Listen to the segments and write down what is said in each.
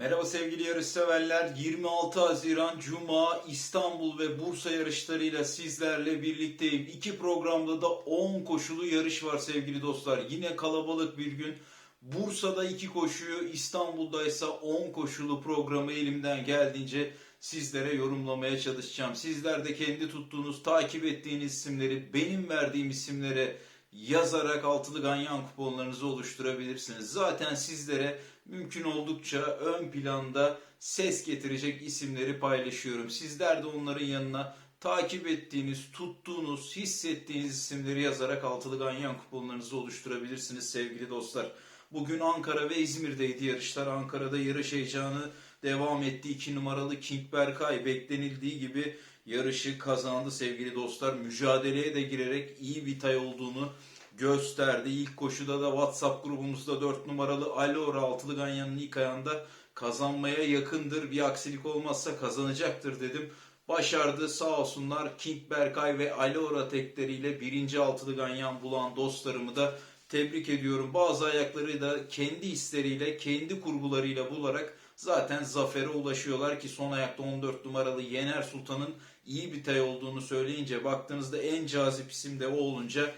Merhaba sevgili yarış severler. 26 Haziran Cuma İstanbul ve Bursa yarışlarıyla sizlerle birlikteyim. İki programda da 10 koşulu yarış var sevgili dostlar. Yine kalabalık bir gün. Bursa'da iki koşuyu, İstanbul'da ise 10 koşulu programı elimden geldiğince sizlere yorumlamaya çalışacağım. Sizler de kendi tuttuğunuz, takip ettiğiniz isimleri, benim verdiğim isimlere yazarak altılı ganyan kuponlarınızı oluşturabilirsiniz. Zaten sizlere mümkün oldukça ön planda ses getirecek isimleri paylaşıyorum. Sizler de onların yanına takip ettiğiniz, tuttuğunuz, hissettiğiniz isimleri yazarak altılı ganyan kuponlarınızı oluşturabilirsiniz sevgili dostlar. Bugün Ankara ve İzmir'deydi yarışlar. Ankara'da yarış heyecanı devam etti. 2 numaralı King Berkay beklenildiği gibi yarışı kazandı sevgili dostlar. Mücadeleye de girerek iyi bir tay olduğunu gösterdi. İlk koşuda da WhatsApp grubumuzda 4 numaralı Alora altılı ganyanın ilk ayağında kazanmaya yakındır. Bir aksilik olmazsa kazanacaktır dedim. Başardı sağ olsunlar King Berkay ve Alora tekleriyle birinci altılı ganyan bulan dostlarımı da tebrik ediyorum. Bazı ayakları da kendi hisleriyle, kendi kurgularıyla bularak zaten zafere ulaşıyorlar ki son ayakta 14 numaralı Yener Sultan'ın iyi bir tay olduğunu söyleyince baktığınızda en cazip isim de o olunca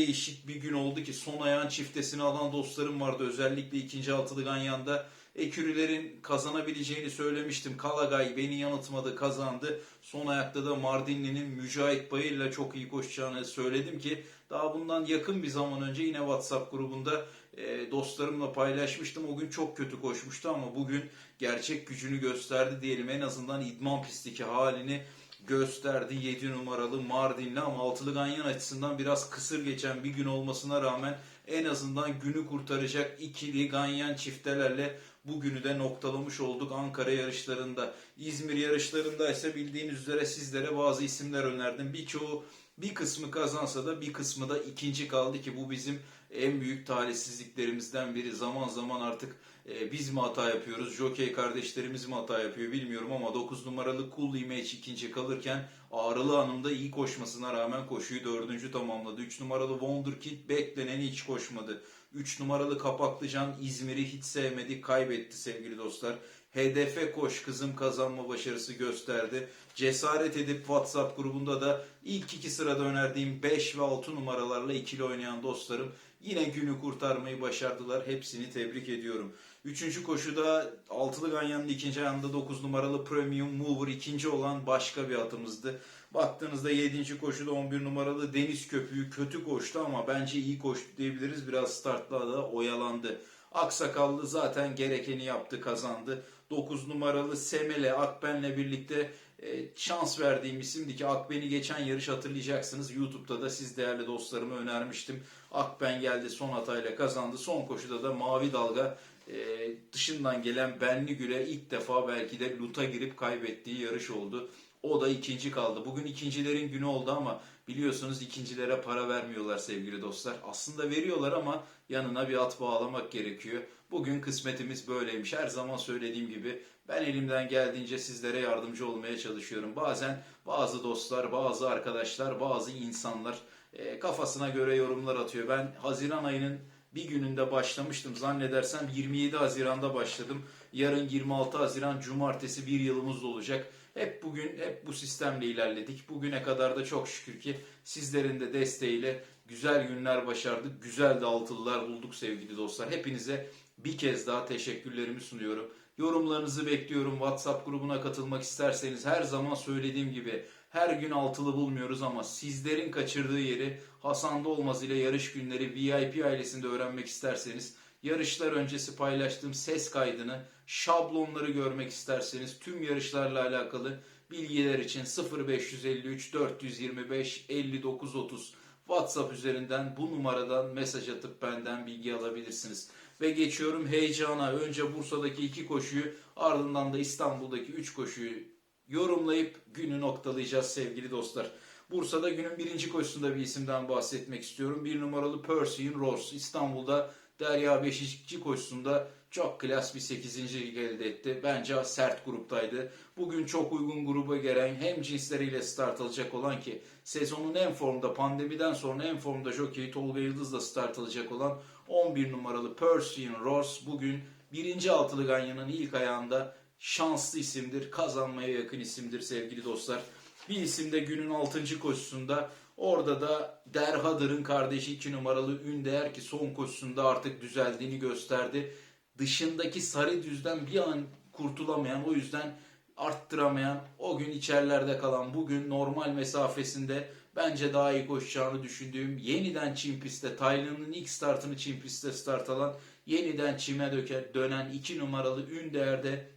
değişik bir gün oldu ki son ayağın çiftesini alan dostlarım vardı. Özellikle ikinci altılı ganyanda Ekürülerin kazanabileceğini söylemiştim. Kalagay beni yanıltmadı kazandı. Son ayakta da Mardinli'nin Mücahit Bayır'la çok iyi koşacağını söyledim ki daha bundan yakın bir zaman önce yine WhatsApp grubunda e, dostlarımla paylaşmıştım. O gün çok kötü koşmuştu ama bugün gerçek gücünü gösterdi diyelim. En azından idman pistteki halini gösterdi 7 numaralı Mardinli ama altılı ganyan açısından biraz kısır geçen bir gün olmasına rağmen en azından günü kurtaracak ikili ganyan çiftelerle bugünü de noktalamış olduk Ankara yarışlarında. İzmir yarışlarında ise bildiğiniz üzere sizlere bazı isimler önerdim. Birçoğu bir kısmı kazansa da bir kısmı da ikinci kaldı ki bu bizim en büyük talihsizliklerimizden biri. Zaman zaman artık e, biz mi hata yapıyoruz, Jockey kardeşlerimiz mi hata yapıyor bilmiyorum ama 9 numaralı Cool Image ikinci kalırken Ağrılı Hanım da iyi koşmasına rağmen koşuyu dördüncü tamamladı. 3 numaralı Wonderkid bekleneni hiç koşmadı. 3 numaralı Kapaklıcan İzmir'i hiç sevmedi, kaybetti sevgili dostlar. Hedefe koş kızım kazanma başarısı gösterdi. Cesaret edip WhatsApp grubunda da ilk iki sırada önerdiğim 5 ve 6 numaralarla ikili oynayan dostlarım yine günü kurtarmayı başardılar. Hepsini tebrik ediyorum. Üçüncü koşuda altılı ganyanın ikinci ayağında 9 numaralı Premium Mover ikinci olan başka bir atımızdı. Baktığınızda 7. koşuda 11 numaralı Deniz Köpüğü kötü koştu ama bence iyi koştu diyebiliriz. Biraz startla da oyalandı. Aksakallı zaten gerekeni yaptı kazandı. 9 numaralı Semele Akben'le birlikte şans verdiğim isimdi ki Akben'i geçen yarış hatırlayacaksınız. YouTube'da da siz değerli dostlarıma önermiştim. Akben geldi son hatayla kazandı. Son koşuda da Mavi Dalga e, dışından gelen Benli Gül'e ilk defa belki de luta girip kaybettiği yarış oldu. O da ikinci kaldı. Bugün ikincilerin günü oldu ama biliyorsunuz ikincilere para vermiyorlar sevgili dostlar. Aslında veriyorlar ama yanına bir at bağlamak gerekiyor. Bugün kısmetimiz böyleymiş. Her zaman söylediğim gibi ben elimden geldiğince sizlere yardımcı olmaya çalışıyorum. Bazen bazı dostlar, bazı arkadaşlar, bazı insanlar e, kafasına göre yorumlar atıyor. Ben Haziran ayının bir gününde başlamıştım. Zannedersem 27 Haziran'da başladım. Yarın 26 Haziran Cumartesi bir yılımız olacak. Hep bugün hep bu sistemle ilerledik. Bugüne kadar da çok şükür ki sizlerin de desteğiyle güzel günler başardık. Güzel de altılılar bulduk sevgili dostlar. Hepinize bir kez daha teşekkürlerimi sunuyorum. Yorumlarınızı bekliyorum. WhatsApp grubuna katılmak isterseniz her zaman söylediğim gibi her gün altılı bulmuyoruz ama sizlerin kaçırdığı yeri Hasan Dolmaz ile yarış günleri VIP ailesinde öğrenmek isterseniz yarışlar öncesi paylaştığım ses kaydını, şablonları görmek isterseniz tüm yarışlarla alakalı bilgiler için 0553 425 59 30 WhatsApp üzerinden bu numaradan mesaj atıp benden bilgi alabilirsiniz. Ve geçiyorum heyecana. Önce Bursa'daki iki koşuyu ardından da İstanbul'daki üç koşuyu yorumlayıp günü noktalayacağız sevgili dostlar. Bursa'da günün birinci koşusunda bir isimden bahsetmek istiyorum. Bir numaralı Persian Rose. İstanbul'da Derya 5. koşusunda çok klas bir 8. lig elde etti. Bence sert gruptaydı. Bugün çok uygun gruba gelen hem cinsleriyle start alacak olan ki sezonun en formda pandemiden sonra en formda jockey Tolga Yıldız'la start alacak olan 11 numaralı Persian Rose bugün Birinci altılı ganyanın ilk ayağında şanslı isimdir, kazanmaya yakın isimdir sevgili dostlar. Bir isim de günün 6. koşusunda orada da Derhadır'ın kardeşi 2 numaralı Ündeğer ki son koşusunda artık düzeldiğini gösterdi. Dışındaki sarı düzden bir an kurtulamayan o yüzden arttıramayan o gün içerilerde kalan bugün normal mesafesinde bence daha iyi koşacağını düşündüğüm yeniden çim pistte Taylan'ın ilk startını çim pistte start alan yeniden çime döker, dönen 2 numaralı Ündeğer'de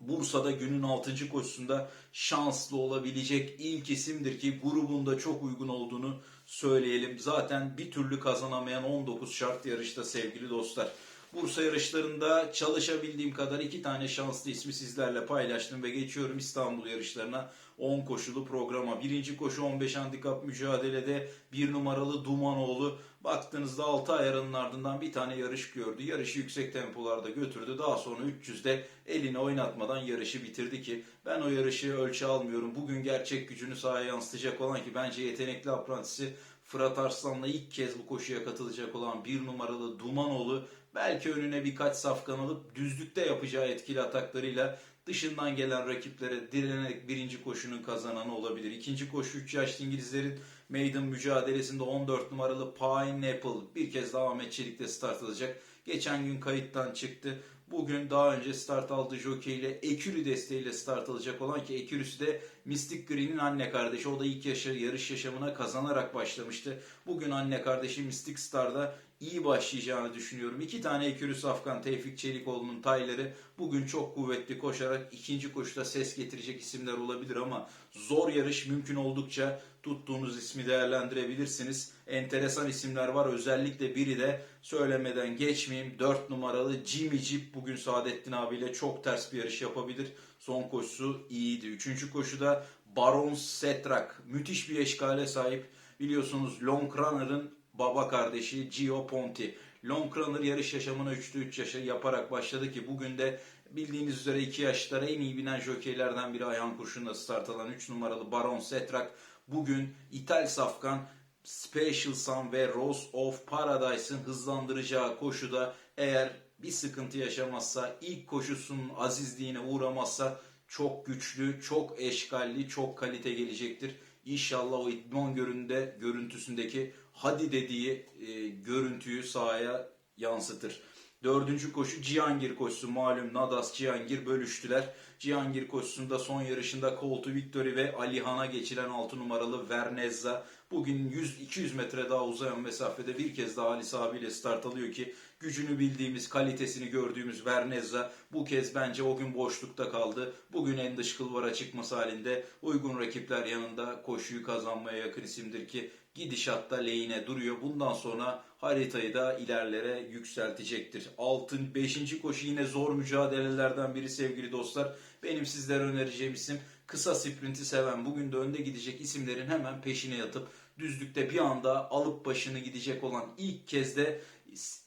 Bursa'da günün 6. koşusunda şanslı olabilecek ilk isimdir ki grubunda çok uygun olduğunu söyleyelim. Zaten bir türlü kazanamayan 19 şart yarışta sevgili dostlar. Bursa yarışlarında çalışabildiğim kadar iki tane şanslı ismi sizlerle paylaştım ve geçiyorum İstanbul yarışlarına 10 koşulu programa. Birinci koşu 15 handikap mücadelede bir numaralı Dumanoğlu. Baktığınızda 6 ayarının ardından bir tane yarış gördü. Yarışı yüksek tempolarda götürdü. Daha sonra 300'de elini oynatmadan yarışı bitirdi ki ben o yarışı ölçü almıyorum. Bugün gerçek gücünü sahaya yansıtacak olan ki bence yetenekli aprantisi Fırat Arslan'la ilk kez bu koşuya katılacak olan bir numaralı Dumanoğlu belki önüne birkaç safkan alıp düzlükte yapacağı etkili ataklarıyla dışından gelen rakiplere direnerek birinci koşunun kazananı olabilir. İkinci koşu 3 yaşlı İngilizlerin maiden mücadelesinde 14 numaralı Pineapple bir kez daha Ahmet Çelik'te start alacak. Geçen gün kayıttan çıktı. Bugün daha önce start aldığı jockey ile Ekürü desteğiyle start alacak olan ki Ekürüsü de Mystic Green'in anne kardeşi. O da ilk yaşa, yarış yaşamına kazanarak başlamıştı. Bugün anne kardeşi Mystic Star'da iyi başlayacağını düşünüyorum. İki tane Ekürüs Afgan Tevfik Çelikoğlu'nun tayları bugün çok kuvvetli koşarak ikinci koşuda ses getirecek isimler olabilir ama zor yarış mümkün oldukça tuttuğunuz ismi değerlendirebilirsiniz. Enteresan isimler var. Özellikle biri de söylemeden geçmeyeyim. 4 numaralı Jimmy Jeep bugün Saadettin abiyle çok ters bir yarış yapabilir. Son koşusu iyiydi. Üçüncü koşuda Baron Setrak müthiş bir eşkale sahip. Biliyorsunuz Long Runner'ın baba kardeşi Gio Ponti. Long Runner yarış yaşamına 3'te 3 yaşa yaparak başladı ki bugün de bildiğiniz üzere 2 yaşlara en iyi binen jokeylerden biri ayağın kurşunla start alan 3 numaralı Baron Setrak bugün İtal Safkan Special Sun ve Rose of Paradise'ın hızlandıracağı koşuda eğer bir sıkıntı yaşamazsa ilk koşusunun azizliğine uğramazsa çok güçlü, çok eşkalli, çok kalite gelecektir. İnşallah o idman göründe, görüntüsündeki hadi dediği e, görüntüyü sahaya yansıtır. Dördüncü koşu Cihangir koşusu malum Nadas Cihangir bölüştüler. Cihangir koşusunda son yarışında Coltu Victory ve Alihan'a geçilen 6 numaralı Vernezza bugün 100-200 metre daha uzayan mesafede bir kez daha Ali abiyle start alıyor ki gücünü bildiğimiz, kalitesini gördüğümüz Vernezza bu kez bence o gün boşlukta kaldı. Bugün en dış kılvara çıkması halinde uygun rakipler yanında koşuyu kazanmaya yakın isimdir ki gidişatta lehine duruyor. Bundan sonra haritayı da ilerlere yükseltecektir. Altın 5. koşu yine zor mücadelelerden biri sevgili dostlar. Benim sizlere önereceğim isim kısa sprinti seven bugün de önde gidecek isimlerin hemen peşine yatıp düzlükte bir anda alıp başını gidecek olan ilk kez de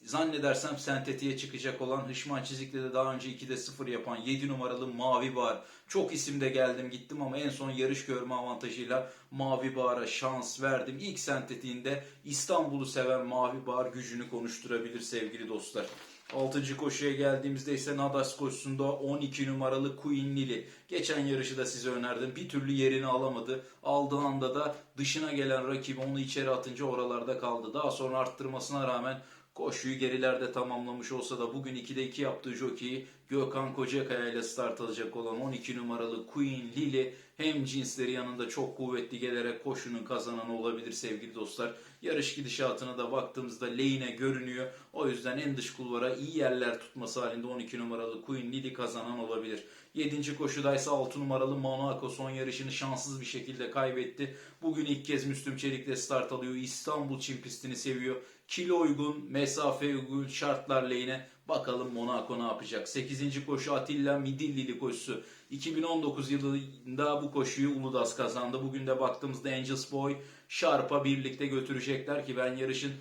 zannedersem sentetiğe çıkacak olan Hışman Çizik'te de daha önce 2'de 0 yapan 7 numaralı Mavi Bar. Çok isimde geldim gittim ama en son yarış görme avantajıyla Mavi Bar'a şans verdim. İlk sentetiğinde İstanbul'u seven Mavi Bar gücünü konuşturabilir sevgili dostlar. 6. koşuya geldiğimizde ise Nadas koşusunda 12 numaralı Queen Lily. Geçen yarışı da size önerdim. Bir türlü yerini alamadı. Aldığı anda da dışına gelen rakibi onu içeri atınca oralarda kaldı. Daha sonra arttırmasına rağmen Koşuyu gerilerde tamamlamış olsa da bugün 2'de 2 yaptığı jokeyi Gökhan Kocakaya ile start alacak olan 12 numaralı Queen Lily hem cinsleri yanında çok kuvvetli gelerek koşunun kazananı olabilir sevgili dostlar. Yarış gidişatına da baktığımızda lehine görünüyor. O yüzden en dış kulvara iyi yerler tutması halinde 12 numaralı Queen Lily kazanan olabilir. 7. koşudaysa 6 numaralı Monaco son yarışını şanssız bir şekilde kaybetti. Bugün ilk kez Müslüm Çelik'le start alıyor. İstanbul Çim pistini seviyor. Kilo uygun, mesafe uygun şartlar lehine bakalım Monaco ne yapacak. 8. koşu Atilla Midillili koşusu. 2019 yılında bu koşuyu Uludas kazandı. Bugün de baktığımızda Angels Boy Sharp'a birlikte götürecekler ki ben yarışın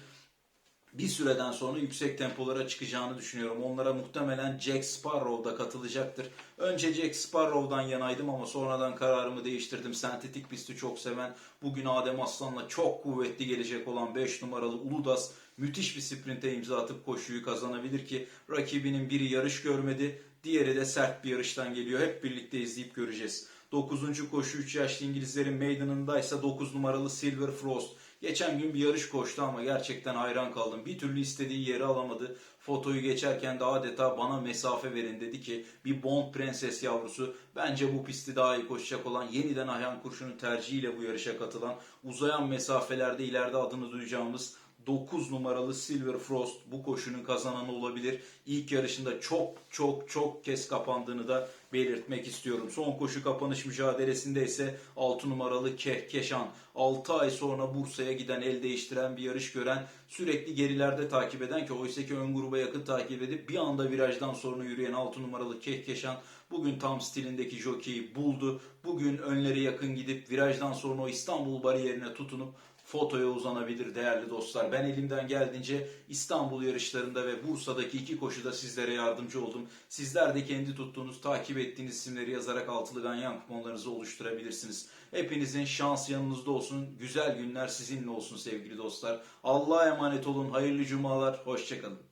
bir süreden sonra yüksek tempolara çıkacağını düşünüyorum. Onlara muhtemelen Jack Sparrow da katılacaktır. Önce Jack Sparrow'dan yanaydım ama sonradan kararımı değiştirdim. Sentetik pisti çok seven, bugün Adem Aslan'la çok kuvvetli gelecek olan 5 numaralı Uludas müthiş bir sprinte imza atıp koşuyu kazanabilir ki rakibinin biri yarış görmedi, diğeri de sert bir yarıştan geliyor. Hep birlikte izleyip göreceğiz. 9. koşu 3 yaşlı İngilizlerin meydanında ise 9 numaralı Silver Frost. Geçen gün bir yarış koştu ama gerçekten hayran kaldım. Bir türlü istediği yeri alamadı. Fotoyu geçerken de adeta bana mesafe verin dedi ki bir Bond prenses yavrusu bence bu pisti daha iyi koşacak olan yeniden Ayhan Kurşun'un tercihiyle bu yarışa katılan uzayan mesafelerde ileride adını duyacağımız 9 numaralı Silver Frost bu koşunun kazananı olabilir. İlk yarışında çok çok çok kez kapandığını da belirtmek istiyorum. Son koşu kapanış mücadelesinde ise 6 numaralı Kehkeşan 6 ay sonra Bursa'ya giden el değiştiren bir yarış gören sürekli gerilerde takip eden ki oysa ki ön gruba yakın takip edip bir anda virajdan sonra yürüyen 6 numaralı Kehkeşan bugün tam stilindeki jokeyi buldu. Bugün önlere yakın gidip virajdan sonra o İstanbul bariyerine tutunup fotoya uzanabilir değerli dostlar. Ben elimden geldiğince İstanbul yarışlarında ve Bursa'daki iki koşuda sizlere yardımcı oldum. Sizler de kendi tuttuğunuz, takip ettiğiniz isimleri yazarak altılı ganyan kuponlarınızı oluşturabilirsiniz. Hepinizin şans yanınızda olsun. Güzel günler sizinle olsun sevgili dostlar. Allah'a emanet olun. Hayırlı cumalar. Hoşçakalın.